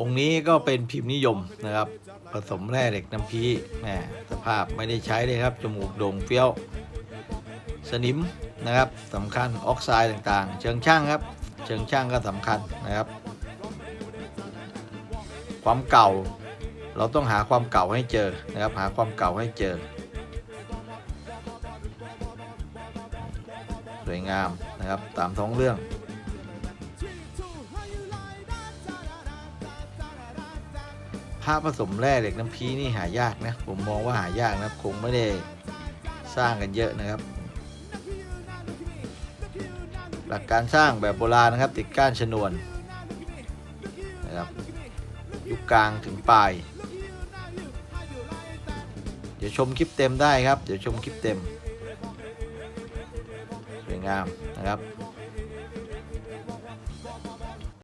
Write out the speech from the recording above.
องค์นี้ก็เป็นพิมพ์นิยมนะครับ ผสมแร่เหล็กน้ำพีแหมสภาพไม่ได้ใช้เลยครับ จมูกโด่งเฟี้ยว สนิมนะครับสำคัญออกไซด์ต่างๆ เชิงช่างครับ เชิงช่างก็สำคัญนะครับ ความเก่า เราต้องหาความเก่าให้เจอนะครับ หาความเก่าให้เจอ สวยงามนะครับตามท้องเรื่อง ผ้าผสมแร่เหล็กน้ำพีนี่หายากนะ ผมมองว่าหายากนะคงไม่ได้สร้างกันเยอะนะครับ หลักการสร้างแบบโบราณนะครับ ติดก้านชนวนนะครับยุคกลางถึงปลาย เดี๋ยวชมคลิปเต็มได้ครับ เดี๋ยวชมคลิปเต็มสวยงามนะครับ